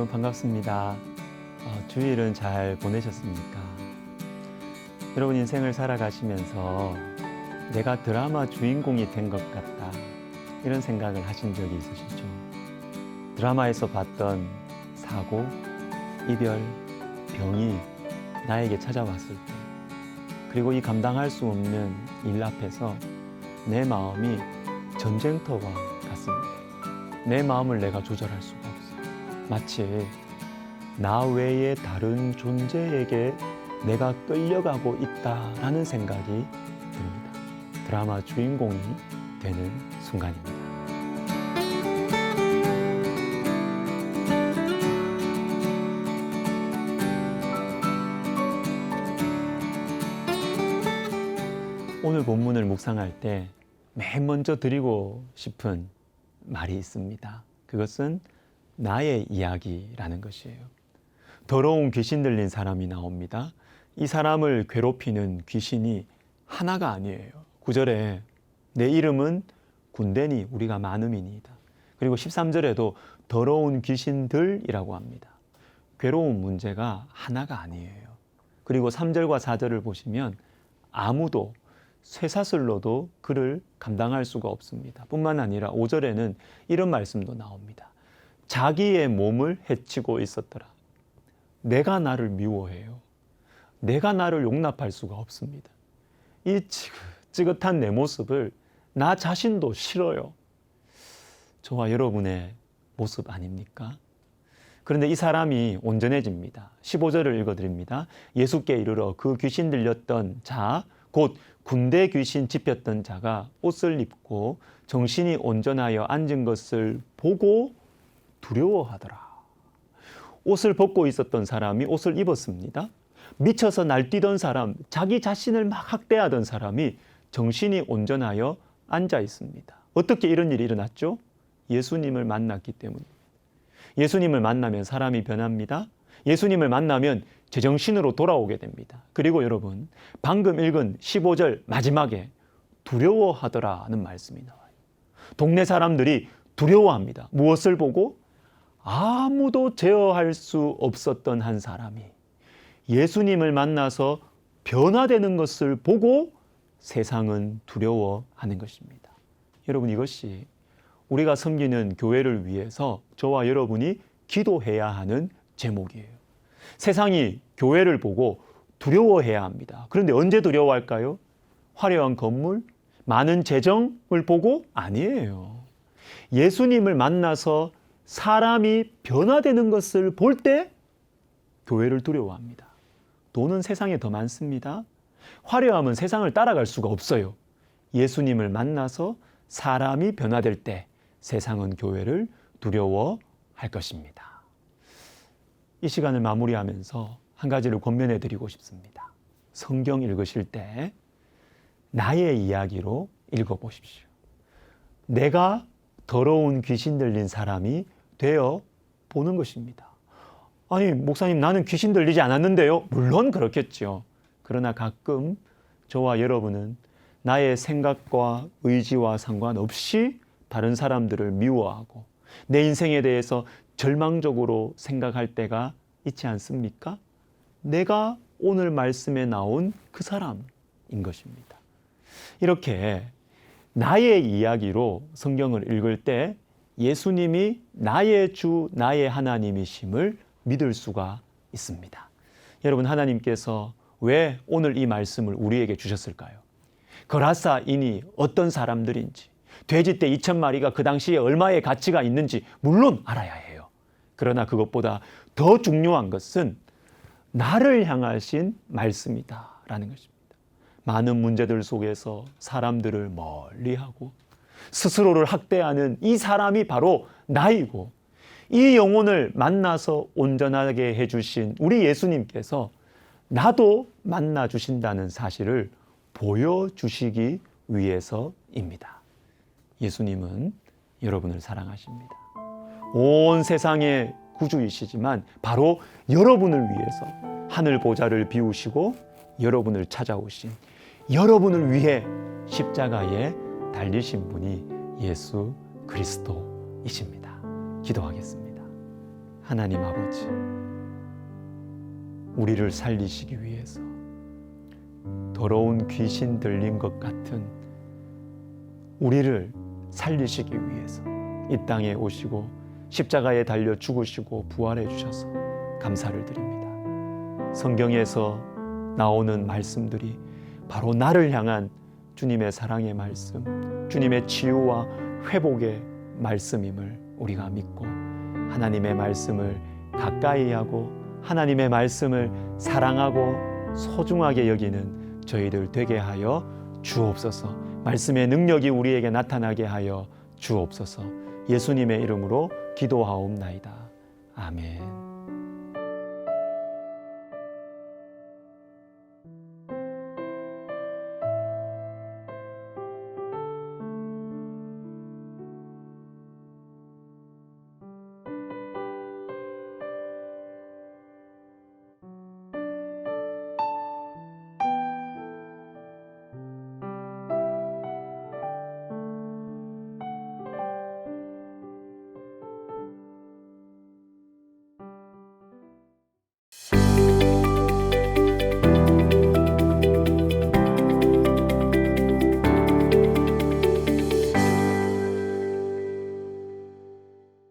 반갑습니다. 어, 주일은 잘 보내셨습니까? 여러분 인생을 살아가시면서 내가 드라마 주인공이 된 것 같다. 이런 생각을 하신 적이 있으시죠? 드라마에서 봤던 사고, 이별, 병이 나에게 찾아왔을 때, 그리고 이 감당할 수 없는 일 앞에서 내 마음이 전쟁터와 같습니다. 내 마음을 내가 조절할 없어요. 마치 나 외에 다른 존재에게 내가 끌려가고 있다라는 생각이 듭니다. 드라마 주인공이 되는 순간입니다. 오늘 본문을 묵상할 때 맨 먼저 드리고 싶은 말이 있습니다. 그것은 나의 이야기라는 것이에요. 더러운 귀신 들린 사람이 나옵니다. 이 사람을 괴롭히는 귀신이 하나가 아니에요. 구절에 내 이름은 군대니 우리가 많음이니이다. 그리고 13절에도 더러운 귀신들이라고 합니다. 괴로운 문제가 하나가 아니에요. 그리고 3절과 4절을 보시면 아무도 쇠사슬로도 그를 감당할 수가 없습니다. 뿐만 아니라 5절에는 이런 말씀도 나옵니다. 자기의 몸을 해치고 있었더라. 내가 나를 미워해요. 내가 나를 용납할 수가 없습니다. 이 찌긋찌긋한 내 모습을 나 자신도 싫어요. 저와 여러분의 모습 아닙니까? 그런데 이 사람이 온전해집니다. 15절을 읽어드립니다. 예수께 이르러 그 귀신 들렸던 자, 곧 군대 귀신 집혔던 자가 옷을 입고 정신이 온전하여 앉은 것을 보고 두려워하더라. 옷을 벗고 있었던 사람이 옷을 입었습니다. 미쳐서 날뛰던 사람, 자기 자신을 막 학대하던 사람이 정신이 온전하여 앉아 있습니다. 어떻게 이런 일이 일어났죠? 예수님을 만났기 때문입니다. 예수님을 만나면 사람이 변합니다. 예수님을 만나면 제정신으로 돌아오게 됩니다. 그리고 여러분, 방금 읽은 15절 마지막에 두려워하더라는 말씀이 나와요. 동네 사람들이 두려워합니다. 무엇을 보고? 아무도 제어할 수 없었던 한 사람이 예수님을 만나서 변화되는 것을 보고 세상은 두려워하는 것입니다. 여러분 이것이 우리가 섬기는 교회를 위해서 저와 여러분이 기도해야 하는 제목이에요. 세상이 교회를 보고 두려워해야 합니다. 그런데 언제 두려워할까요? 화려한 건물, 많은 재정을 보고 아니에요. 예수님을 만나서 사람이 변화되는 것을 볼 때 교회를 두려워합니다. 돈은 세상에 더 많습니다. 화려함은 세상을 따라갈 수가 없어요. 예수님을 만나서 사람이 변화될 때 세상은 교회를 두려워할 것입니다. 이 시간을 마무리하면서 한 가지를 권면해 드리고 싶습니다. 성경 읽으실 때 나의 이야기로 읽어 보십시오. 내가 더러운 귀신 들린 사람이 되어 보는 것입니다. 아니, 목사님, 나는 귀신 들리지 않았는데요? 물론 그렇겠죠. 그러나 가끔 저와 여러분은 나의 생각과 의지와 상관없이 다른 사람들을 미워하고 내 인생에 대해서 절망적으로 생각할 때가 있지 않습니까? 내가 오늘 말씀에 나온 그 사람인 것입니다. 이렇게 나의 이야기로 성경을 읽을 때 예수님이 나의 주, 나의 하나님이심을 믿을 수가 있습니다. 여러분, 하나님께서 왜 오늘 이 말씀을 우리에게 주셨을까요? 거라사인이 어떤 사람들인지, 돼지떼 2천 마리가 그 당시에 얼마의 가치가 있는지 물론 알아야 해요. 그러나 그것보다 더 중요한 것은 나를 향하신 말씀이다라는 것입니다. 많은 문제들 속에서 사람들을 멀리하고 스스로를 학대하는 이 사람이 바로 나이고 이 영혼을 만나서 온전하게 해주신 우리 예수님께서 나도 만나 주신다는 사실을 보여주시기 위해서입니다. 예수님은 여러분을 사랑하십니다. 온 세상의 구주이시지만 바로 여러분을 위해서 하늘 보좌를 비우시고 여러분을 찾아오신 여러분을 위해 십자가에 달리신 분이 예수 그리스도이십니다. 기도하겠습니다. 하나님 아버지, 우리를 살리시기 위해서 더러운 귀신 들린 것 같은 우리를 살리시기 위해서 이 땅에 오시고 십자가에 달려 죽으시고 부활해 주셔서 감사를 드립니다. 성경에서 나오는 말씀들이 바로 나를 향한 주님의 사랑의 말씀, 주님의 치유와 회복의 말씀임을 우리가 믿고 하나님의 말씀을 가까이 하고 하나님의 말씀을 사랑하고 소중하게 여기는 저희들 되게 하여 주옵소서. 말씀의 능력이 우리에게 나타나게 하여 주옵소서. 예수님의 이름으로 기도하옵나이다. 아멘.